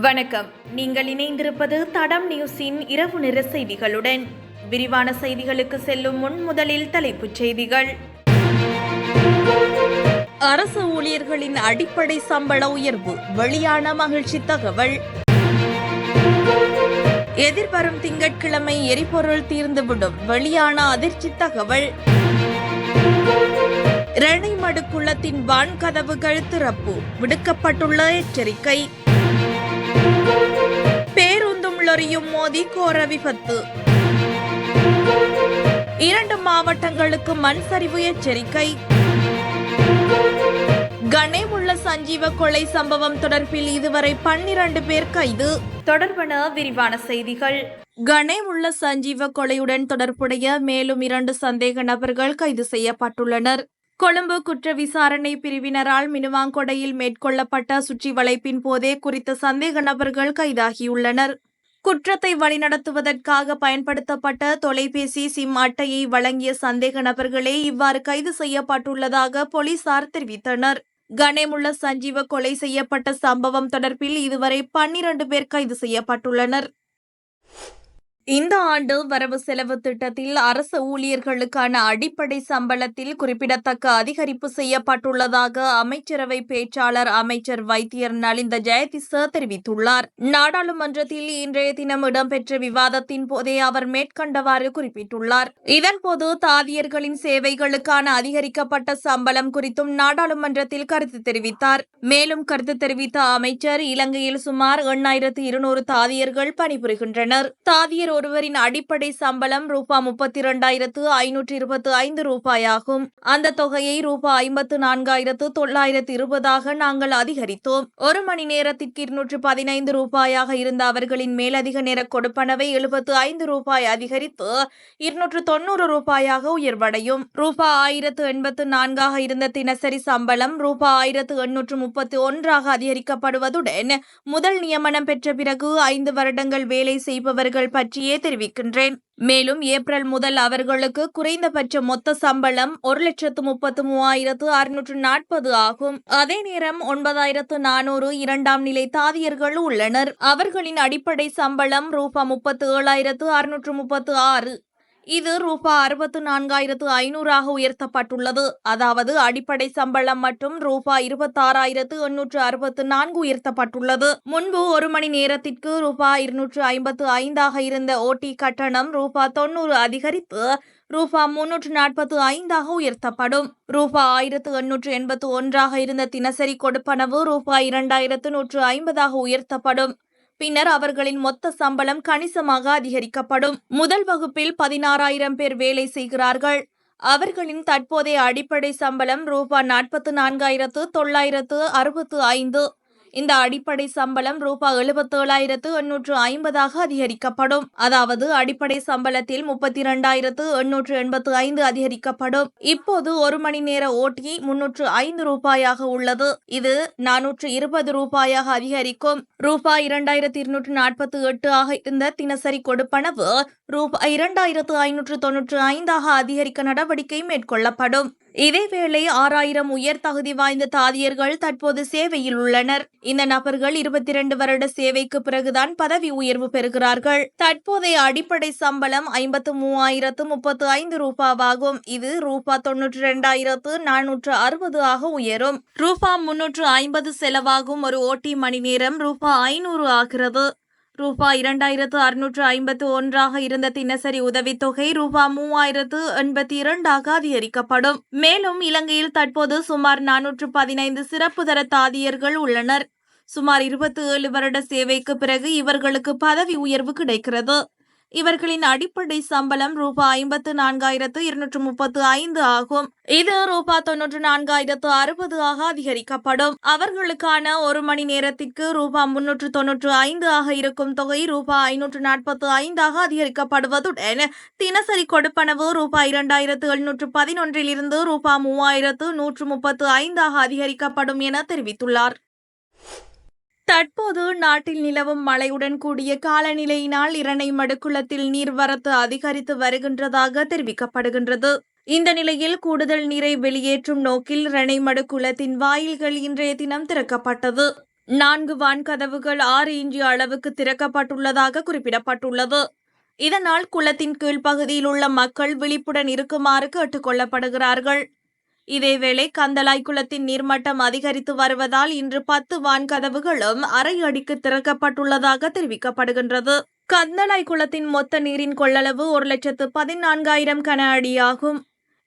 வணக்கம். நீங்கள் இணைந்திருப்பது தடம் நியூஸின் இரவு நிற செய்திகளுடன். விரிவான செய்திகளுக்கு செல்லும் முன் முதலில் தலைப்புச் செய்திகள். அரசு ஊழியர்களின் அடிப்படை சம்பள உயர்வு வெளியான மகிழ்ச்சி தகவல். எதிர்வரும் திங்கட்கிழமை எரிபொருள் தீர்ந்துவிடும் வெளியான அதிர்ச்சி தகவல். ரணிமடு குளத்தின் வான்கதவுகள் திறப்பு விடுக்கப்பட்டுள்ள எச்சரிக்கை. பேருந்தும் லொரியும் மோதி கோர விபத்து. இரண்டு மாவட்டங்களுக்கு மண் சரிவு எச்சரிக்கை. கனேமுள்ள சஞ்சீவ கொலை சம்பவம் தொடர்பில் இதுவரை பன்னிரண்டு பேர் கைது. தொடர்பன விரிவான செய்திகள். கனேமுள்ள சஞ்சீவ கொலையுடன் தொடர்புடைய மேலும் இரண்டு சந்தேக நபர்கள் கைது செய்யப்பட்டுள்ளனர். கொழும்பு குற்ற விசாரணை பிரிவினரால் மினுவாங்கொடையில் மேற்கொள்ளப்பட்ட சுற்றி வளைப்பின் போதே குறித்த சந்தேக நபர்கள் கைதாகியுள்ளனர். குற்றத்தை வழிநடத்துவதற்காக பயன்படுத்தப்பட்ட தொலைபேசி சிம் அட்டையை வழங்கிய சந்தேக நபர்களே இவ்வாறு கைது செய்யப்பட்டுள்ளதாக போலீசார் தெரிவித்தனர். கனேமுள்ள சஞ்சீவ கொலை செய்யப்பட்ட சம்பவம் தொடர்பில் இதுவரை பன்னிரண்டு பேர் கைது செய்யப்பட்டுள்ளனர். இந்த ஆண்டு வரவு செலவு திட்டத்தில் அரசு ஊழியர்களுக்கான அடிப்படை சம்பளத்தில் குறிப்பிடத்தக்க அதிகரிப்பு செய்யப்பட்டுள்ளதாக அமைச்சரவை பேச்சாளர் அமைச்சர் வைத்தியர் நலிந்த ஜெயதிச தெரிவித்துள்ளார். நாடாளுமன்றத்தில் இன்றைய தினம் இடம்பெற்ற விவாதத்தின் போதே அவர் மேற்கண்டவாறு குறிப்பிட்டுள்ளார். இதன்போது தாதியர்களின் சேவைகளுக்கான அதிகரிக்கப்பட்ட சம்பளம் குறித்தும் நாடாளுமன்றத்தில் கருத்து தெரிவித்தார். மேலும் கருத்து தெரிவித்த அமைச்சர் இலங்கையில் சுமார் எண்ணாயிரத்து இருநூறு தாதியர்கள் பணிபுரிகின்றனர். தாதியர் ஒருவரின் அடிப்படை சம்பளம் ரூபா முப்பத்தி இரண்டாயிரத்து ஐநூற்று இருபத்தி ஐந்து ரூபாயாகும். அந்த தொகையை ரூபா ஐம்பத்து நான்காயிரத்து தொள்ளாயிரத்து இருபதாக நாங்கள் அதிகரித்தோம். ஒரு மணி நேரத்திற்கு இருநூற்று பதினைந்து ரூபாயாக இருந்த அவர்களின் மேலதிக நேர கொடுப்பனவை எழுபத்து ஐந்து ரூபாய் அதிகரித்து இருநூற்று தொன்னூறு ரூபாயாக உயர்வடையும். ரூபா ஆயிரத்து எண்பத்து நான்காக இருந்த தினசரி சம்பளம் ரூபா ஆயிரத்து எண்ணூற்று முப்பத்தி ஒன்றாக அதிகரிக்கப்படுவதுடன் முதல் நியமனம் பெற்ற பிறகு ஐந்து வருடங்கள் வேலை செய்பவர்கள் பற்றிய தெரிவிக்கின்றேன். மேலும் ஏப்ரல் முதல் அவர்களுக்கு குறைந்தபட்ச மொத்த சம்பளம் ஒரு லட்சத்து முப்பத்து மூவாயிரத்து அறுநூற்று நாற்பது ஆகும். அதே நேரம் ஒன்பதாயிரத்து நானூறு இரண்டாம் நிலை தாதியர்கள் உள்ளனர். அவர்களின் அடிப்படை சம்பளம் ரூபா முப்பத்து ஏழாயிரத்து அறுநூற்று முப்பத்து ஆறு. இது ரூபா அறுபத்து நான்காயிரத்து ஐநூறாக உயர்த்தப்பட்டுள்ளது. அதாவது அடிப்படை சம்பளம் மற்றும் ரூபா இருபத்தாறாயிரத்து எண்ணூற்று அறுபத்து நான்கு உயர்த்தப்பட்டுள்ளது. முன்பு ஒரு மணி நேரத்திற்கு ரூபா இருநூற்று ஐம்பத்து ஐந்தாக இருந்த ஓடி கட்டணம் ரூபா தொன்னூறு அதிகரித்து ரூபா முன்னூற்று நாற்பத்து ஐந்தாக உயர்த்தப்படும். ரூபா ஆயிரத்து எண்ணூற்று எண்பத்து ஒன்றாக இருந்த தினசரி கொடுப்பனவு ரூபாய் இரண்டாயிரத்து நூற்று ஐம்பதாக உயர்த்தப்படும். பின்னர் அவர்களின் மொத்த சம்பளம் கணிசமாக அதிகரிக்கப்படும். முதல் வகுப்பில் பதினாறாயிரம் பேர் வேலை செய்கிறார்கள். அவர்களின் தற்போதைய அடிப்படை சம்பளம் ரூபா நாற்பத்து நான்காயிரத்து தொள்ளாயிரத்து அறுபத்து ஐந்து. இந்த அடிப்படை சம்பளம் ரூபாய் எழுபத்தேழாயிரத்து எண்ணூற்று ஐம்பதாக அதிகரிக்கப்படும். அதாவது அடிப்படை சம்பளத்தில் முப்பத்தி இரண்டாயிரத்து எண்ணூற்று எண்பத்து ஐந்து அதிகரிக்கப்படும். இப்போது ஒரு மணி நேர ஓட்டி முன்னூற்று ஐந்து ரூபாயாக உள்ளது. இது நானூற்று இருபது ரூபாயாக அதிகரிக்கும். ரூபாய் இரண்டாயிரத்து இருநூற்று நாற்பத்தி எட்டு ஆக இருந்த தினசரி கொடுப்பனவு ரூபாய் இரண்டாயிரத்து ஐநூற்று தொன்னூற்று ஐந்தாக அதிகரிக்க நடவடிக்கை மேற்கொள்ளப்படும். இதேவேளை ஆறாயிரம் உயர் தகுதி வாய்ந்த தாதியர்கள் தற்போது சேவையில் உள்ளனர். இந்த நபர்கள் இருபத்தி இரண்டு வருட சேவைக்கு பிறகுதான் பதவி உயர்வு பெறுகிறார்கள். தற்போதைய அடிப்படை சம்பளம் ஐம்பத்து மூவாயிரத்து முப்பத்து ஐந்து ரூபாவாகும். இது ரூபா தொன்னூற்றி இரண்டாயிரத்து நானூற்று அறுபது ஆக உயரும். ரூபா முன்னூற்று ஐம்பது செலவாகும் ஒரு ஓட்டி மணி நேரம் ரூபா ஐநூறு ஆகிறது. ரூபாய் இரண்டாயிரத்து அறுநூற்று ஐம்பத்து ஒன்றாக இருந்த தினசரி உதவித்தொகை ரூபாய் மூவாயிரத்து எண்பத்தி இரண்டாக அதிகரிக்கப்படும். மேலும் இலங்கையில் தற்போது சுமார் நானூற்று பதினைந்து சிறப்பு தர தாதியர்கள் உள்ளனர். சுமார் இருபத்தி ஏழு வருட சேவைக்கு பிறகு இவர்களுக்கு பதவி உயர்வு கிடைக்கிறது. இவர்களின் அடிப்படை சம்பளம் ரூபாய் ஐம்பத்து நான்காயிரத்து இருநூற்று முப்பத்து ஐந்து ஆகும். இது ரூபாய் தொன்னூற்று நான்காயிரத்து அறுபது ஆக அதிகரிக்கப்படும். அவர்களுக்கான ஒரு மணி நேரத்திற்கு ரூபாய் முன்னூற்று தொன்னூற்று ஐந்து ஆக இருக்கும் தொகை ரூபாய் ஐநூற்று நாற்பத்து ஐந்தாக அதிகரிக்கப்படுவதுடன் தினசரி கொடுப்பனவு ரூபாய் இரண்டாயிரத்து எழுநூற்று பதினொன்றில் இருந்து ரூபாய் மூவாயிரத்து நூற்று முப்பத்து ஐந்தாக அதிகரிக்கப்படும் என தெரிவித்துள்ளார். தற்போது நாட்டில் நிலவும் மழையுடன் கூடிய காலநிலையினால் இரணை மடுக்குளத்தில் நீர்வரத்து அதிகரித்து வருகின்றதாக தெரிவிக்கப்படுகின்றது. இந்த நிலையில் கூடுதல் நீரை வெளியேற்றும் நோக்கில் இரணை குளத்தின் வாயில்கள் இன்றைய தினம் திறக்கப்பட்டது. நான்கு வான்கதவுகள் ஆறு இன்ச்சு அளவுக்கு திறக்கப்பட்டுள்ளதாக குறிப்பிடப்பட்டுள்ளது. இதனால் குளத்தின் கீழ்ப்பகுதியில் உள்ள மக்கள் விழிப்புடன் இருக்குமாறு கேட்டுக் கொள்ளப்படுகிறார்கள். இதேவேளை கந்தலாய் குளத்தின் நீர்மட்டம் அதிகரித்து வருவதால் இன்று பத்து வான்கதவுகளும் அரை அடிக்கு திறக்கப்பட்டுள்ளதாக தெரிவிக்கப்படுகின்றது. கந்தலாய் குளத்தின் மொத்த நீரின் கொள்ளளவு ஒரு லட்சத்து பதினான்காயிரம் கன அடியாகும்.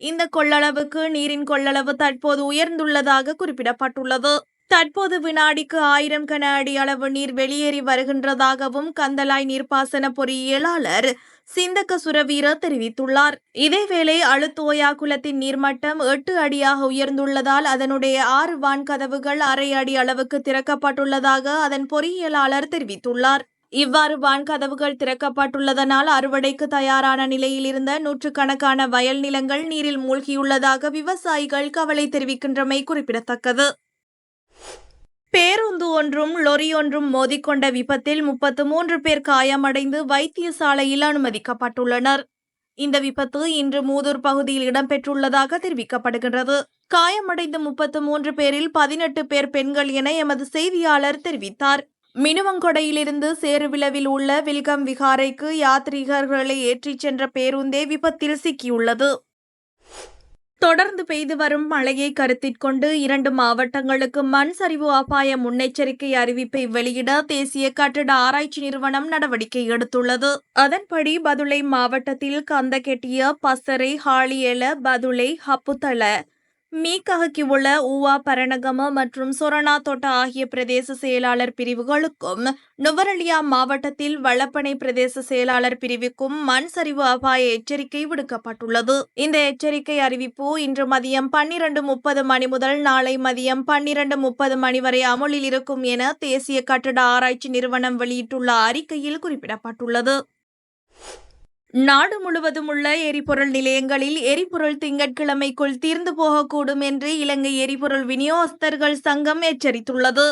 இந்த கொள்ளளவுக்கு நீரின் கொள்ளளவு தற்போது உயர்ந்துள்ளதாக குறிப்பிடப்பட்டுள்ளது. தற்போது வினாடிக்கு ஆயிரம் கன அடி அளவு நீர் வெளியேறி வருகின்றதாகவும் கந்தலாய் நீர்ப்பாசன பொறியியலாளர் சிந்தக்க சுரவீர தெரிவித்துள்ளார். இதேவேளை அழுத்தோயா குளத்தின் நீர்மட்டம் எட்டு அடியாக உயர்ந்துள்ளதால் அதனுடைய ஆறு வான்கதவுகள் அரை அடி அளவுக்கு திறக்கப்பட்டுள்ளதாக அதன் பொறியியலாளர் தெரிவித்துள்ளார். இவ்வாறு வான்கதவுகள் திறக்கப்பட்டுள்ளதனால் அறுவடைக்கு தயாரான நிலையில் இருந்த நூற்றுக்கணக்கான வயல் நிலங்கள் நீரில் மூழ்கியுள்ளதாக விவசாயிகள் கவலை தெரிவிக்கின்றமை குறிப்பிடத்தக்கது. பேருந்து ஒன்றும் லொரி ஒன்றும் மோதிக்கொண்ட விபத்தில் முப்பத்து மூன்று பேர் காயமடைந்து வைத்தியசாலையில் அனுமதிக்கப்பட்டுள்ளனர். இந்த விபத்து இன்று மூதூர் பகுதியில் இடம்பெற்றுள்ளதாக தெரிவிக்கப்படுகின்றது. காயமடைந்த முப்பத்து மூன்று பேரில் பதினெட்டு பேர் பெண்கள் என எமது செய்தியாளர் தெரிவித்தார். மினுவங்கொடையிலிருந்து சேருவிளவில் உள்ள வில்கம் விகாரைக்கு யாத்ரீகர்களை ஏற்றிச் சென்ற பேருந்தே விபத்தில் சிக்கியுள்ளது. தொடர்ந்து பெய்து வரும் மழையை கருத்திற்கொண்டு இரண்டு மாவட்டங்களுக்கு மண் சரிவு அபாய முன்னெச்சரிக்கை அறிவிப்பை வெளியிட தேசிய கட்டட ஆராய்ச்சி நிறுவனம் நடவடிக்கை எடுத்துள்ளது. அதன்படி பதுளை மாவட்டத்தில் கந்தகெட்டிய பசறை ஹாலியல பதுளை ஹப்புத்தள மீக்ககக்கிவுள்ள ஊவா பரணகம மற்றும் சொரணா தோட்ட ஆகிய பிரதேச செயலாளர் பிரிவுகளுக்கும் நுவரலியா மாவட்டத்தில் வளப்பனை பிரதேச செயலாளர் பிரிவுக்கும் மண் சரிவு அபாய எச்சரிக்கை விடுக்கப்பட்டுள்ளது. இந்த எச்சரிக்கை அறிவிப்பு இன்று மதியம் பன்னிரண்டு முப்பது மணி முதல் நாளை மதியம் பன்னிரண்டு முப்பது மணி வரை அமலில் இருக்கும் என தேசிய கட்டட ஆராய்ச்சி நிறுவனம் வெளியிட்டுள்ள அறிக்கையில் குறிப்பிடப்பட்டுள்ளது. நாடு முழுவதும் உள்ள எரிபொருள் நிலையங்களில் எரிபொருள் திங்கட்கிழமைக்குள் தீர்ந்து போகக்கூடும் என்று இலங்கை எரிபொருள் விநியோகஸ்தர்கள் சங்கம் எச்சரித்துள்ளது.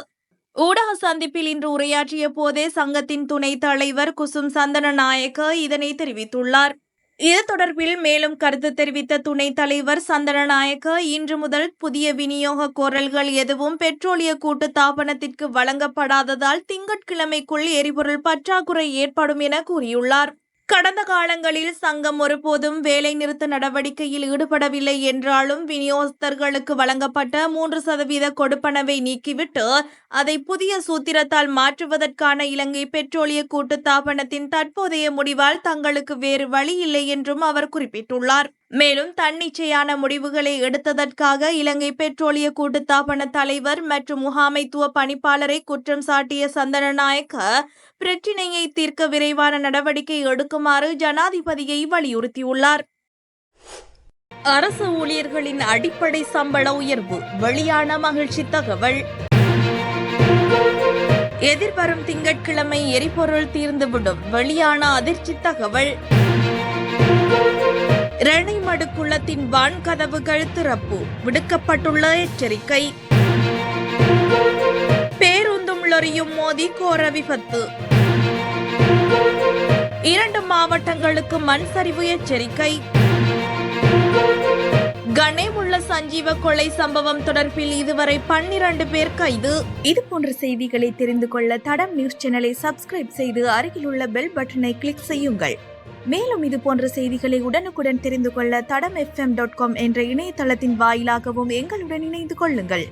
ஊடக சந்திப்பில் இன்று உரையாற்றிய போதே சங்கத்தின் துணைத் தலைவர் குசும் சந்தன நாயக்க இதனை தெரிவித்துள்ளார். இது தொடர்பில் மேலும் கருத்து தெரிவித்த துணைத் தலைவர் சந்தனநாயக்க இன்று முதல் புதிய விநியோக கோரல்கள் எதுவும் பெட்ரோலிய கூட்டு தாபனத்திற்கு வழங்கப்படாததால் திங்கட்கிழமைக்குள் எரிபொருள் பற்றாக்குறை ஏற்படும் என கூறியுள்ளார். கடந்த காலங்களில் சங்கம் ஒருபோதும் வேலை நிறுத்த நடவடிக்கையில் ஈடுபடவில்லை என்றாலும் விநியோகஸ்தர்களுக்கு வழங்கப்பட்ட மூன்று சதவீத கொடுப்பனவை நீக்கிவிட்டு அதை புதிய சூத்திரத்தால் மாற்றுவதற்கான இலங்கை பெட்ரோலிய கூட்டுத்தாபனத்தின் தற்போதைய முடிவால் தங்களுக்கு வேறு வழி இல்லை என்றும் அவர் குறிப்பிட்டுள்ளார். மேலும் தன்னிச்சையான முடிவுகளை எடுத்ததற்காக இலங்கை பெட்ரோலிய கூட்டுத்தாபன தலைவர் மற்றும் முகாமைத்துவ பணிப்பாளரை குற்றம் சாட்டிய சந்தனநாயக்க பிரச்சினையை தீர்க்க விரைவான நடவடிக்கை எடுக்குமாறு ஜனாதிபதியை வலியுறுத்தியுள்ளார். அரசு ஊழியர்களின் அடிப்படை சம்பள உயர்வு வெளியான மகிழ்ச்சி தகவல். எதிர்வரும் திங்கட்கிழமை எரிபொருள் தீர்ந்துவிடும் வெளியான அதிர்ச்சி தகவல். ரெணைமடு குளத்தின் வான் கதவுகள் திறப்பு விடுக்கப்பட்டுள்ள எச்சரிக்கை. பேருந்தும் லொரியும் மோதி கோர விபத்து. இரண்டு மாவட்டங்களுக்கு மண் சரிவு எச்சரிக்கை. கணேமுள்ள சஞ்சீவ கொலை சம்பவம் தொடர்பில் இதுவரை பன்னிரண்டு பேர் கைது. இது போன்ற செய்திகளை தெரிந்து கொள்ள தடம் நியூஸ் சேனலை சப்ஸ்கிரைப் செய்து அருகிலுள்ள பெல் பட்டனை கிளிக் செய்யுங்கள். மேலும் இது போன்ற செய்திகளை உடனுக்குடன் தெரிந்து கொள்ள தடம் எஃப்எம் டாட் காம் என்ற இணையதளத்தின் வாயிலாகவும் எங்களுடன் இணைந்து கொள்ளுங்கள்.